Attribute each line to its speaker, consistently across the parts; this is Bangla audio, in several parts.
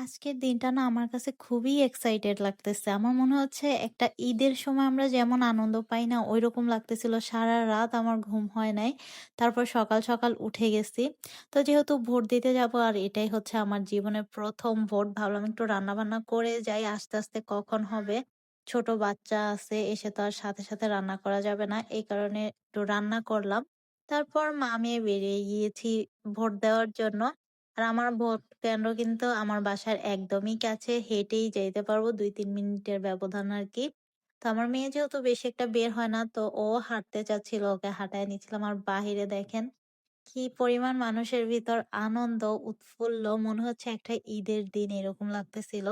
Speaker 1: আজকের দিনটা না আমার কাছে খুবই এক্সাইটেড লাগতেছে। আমার মনে হচ্ছে একটা ঈদের সময় আমরা যেমন আনন্দ পাই না, ঐরকম লাগতেছিল। সারারাত আমার ঘুম হয় নাই। তারপর সকাল, সকাল উঠে গেছি। তো যেহেতু ভোট দিতে যাব আর এটাই হচ্ছে আমার জীবনের প্রথম ভোট। ভাবলাম একটু রান্নাবান্না করে যাই, আস্তে, আস্তে কখন হবে। ছোট বাচ্চা আছে, এসে তো আর সাথে, সাথে রান্না করা যাবে না। এই কারণে একটু রান্না করলাম। তারপর মা মেয়ে বেরিয়ে গিয়েছি ভোট দেওয়ার জন্য। আর আমার ভোট কেন্দ্র কিন্তু আমার বাসার একদমই কাছে। হেঁটেই যাইতে পারব ২-৩ মিনিটের ব্যবধান আর কি তো আমার মেয়ে যেহেতু বেশি একটা বের হয় না, তো ও হাঁটতে চাচ্ছিল, ওকে হাঁটায় নিচ্ছিলাম। আর বাহিরে দেখেন কি পরিমাণ মানুষের ভিতর আনন্দ, উৎফুল্ল মনে হচ্ছে একটা ঈদের দিন এরকম লাগতেছিল।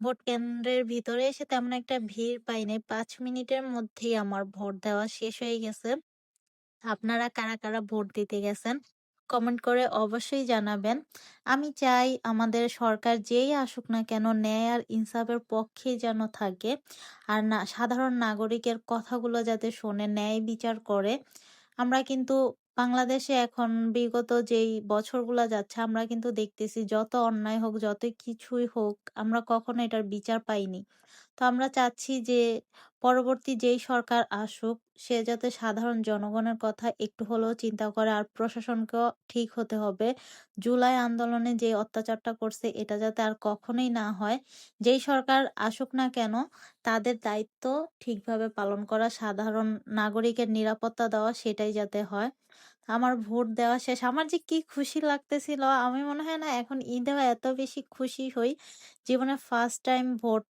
Speaker 1: ভোট কেন্দ্রের ভিতরে এসে তেমন একটা ভিড় পাইনি পাঁচ মিনিটের মধ্যেই আমার ভোট দেওয়া শেষ হয়ে গেছে। আপনারা কারা, কারা ভোট দিতে গেছেন? কমেন্ট করে অবশ্যই জানাবেন। আমি চাই আমাদের সরকার যেই আসুক না কেন ন্যায় আর ইনসাফের পক্ষেই যেন থাকে। আর না সাধারণ নাগরিকের কথাগুলো যাতে শোনে, ন্যায় বিচার করে। আমরা কিন্তু বাংলাদেশে এখন বিগত যেই বছরগুলো যাচ্ছে আমরা কিন্তু দেখতেছি যত অন্যায় হোক, যত কিছুই হোক আমরা কখনো এটার বিচার পাইনি। তো আমরা চাচ্ছি যে পরবর্তী যেই সরকার আসুক সে যাতে সাধারণ জনগণের কথা একটু হলেও চিন্তা করে আর প্রশাসনকেও ঠিক হতে হবে। জুলাই আন্দোলনে যে অত্যাচারটা করছে এটা যাতে আর কখনোই না হয়। যেই সরকার আসুক না কেন তাদের দায়িত্ব ঠিকভাবে পালন করা, সাধারণ নাগরিকের নিরাপত্তা দেওয়া সেটাই যাতে হয়। আমার ভোট দেওয়া শেষ। আমার যে কি খুশি লাগতেছিল আমি মনে হয় না এখন ঈদেও এত বেশি খুশি হই। জীবনে ফার্স্ট টাইম ভোট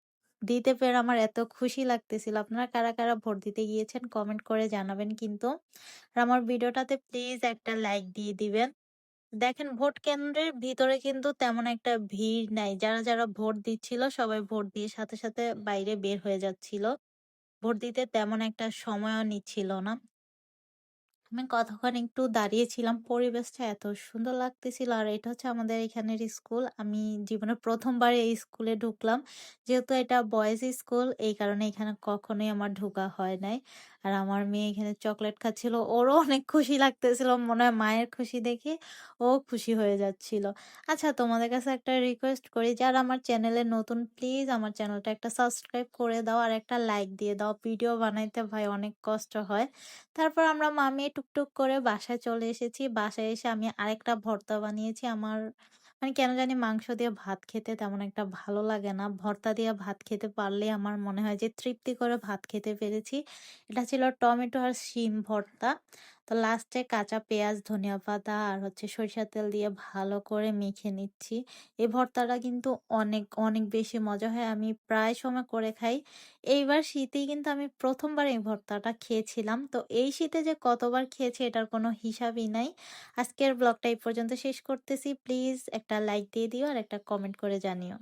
Speaker 1: দিতে পেরে আমার এত খুশি লাগতেছিল। আপনারা কারা, কারা ভোট দিতে গিয়েছেন কমেন্ট করে জানাবেন কিন্তু। আর আমার ভিডিওটাতে প্লিজ একটা লাইক দিয়ে দিবেন। দেখেন ভোট কেন্দ্রের ভিতরে কিন্তু তেমন একটা ভিড় নাই। যারা, যারা ভোট দিচ্ছিল সবাই ভোট দিয়ে সাথে, সাথে বাইরে বের হয়ে যাচ্ছিল। ভোট দিতে তেমন একটা সময়ও নিচ্ছিল না। আমি কতক্ষণ একটু দাঁড়িয়েছিলাম। পরিবেশটা এত সুন্দর লাগতেছিল। আর এটা হচ্ছে আমাদের এখানের স্কুল। আমি জীবনে প্রথমবার এই স্কুলে ঢুকলাম। যেহেতু এটা বয়েজ স্কুল, এই কারণে এখানে কখনোই আমার ঢোকা হয় নাই। আর আমার মেয়ে এখানে চকলেট খাচ্ছিল। ওরও অনেক খুশি লাগতেছিল। মনে হয় মায়ের খুশি দেখে ও খুশি হয়ে যাচ্ছিল। আচ্ছা তোমাদের কাছে একটা রিকোয়েস্ট করি, যারা আমার চ্যানেলে নতুন প্লিজ আমার চ্যানেলটা একটা সাবস্ক্রাইব করে দাও আর একটা লাইক দিয়ে দাও। ভিডিও বানাইতে ভাই অনেক কষ্ট হয়। তারপর আমরা মা মেয়ে টুকটুক করে বাসায় চলে এসেছি। বাসায় এসে আমি আরেকটা ভর্তা বানিয়েছি। আমার মানে কেন জানি মাংস দিয়ে ভাত খেতে তেমন একটা ভালো লাগে না। ভর্তা দিয়ে ভাত খেতে পারলে আমার মনে হয় যে তৃপ্তি করে ভাত খেতে পেরেছি। এটা ছিল টমেটো আর শিম ভর্তা। তো লাস্টে কাঁচা পেঁয়াজ, ধনিয়া পাতা আর হচ্ছে সরিষার তেল দিয়ে ভালো করে মেখে নিচ্ছি। এই ভর্তাটা কিন্তু অনেক, অনেক বেশি মজা হয়। আমি প্রায় সময় করে খাই। এইবার শীতেই কিন্তু আমি প্রথমবার এই ভর্তাটা খেয়েছিলাম। তো এই শীতে যে কতবার খেয়েছি এটার কোনো হিসাবই নাই। আজকের ব্লগটা এই পর্যন্ত শেষ করতেছি। প্লিজ একটা লাইক দিয়ে দিও আর একটা কমেন্ট করে জানিও।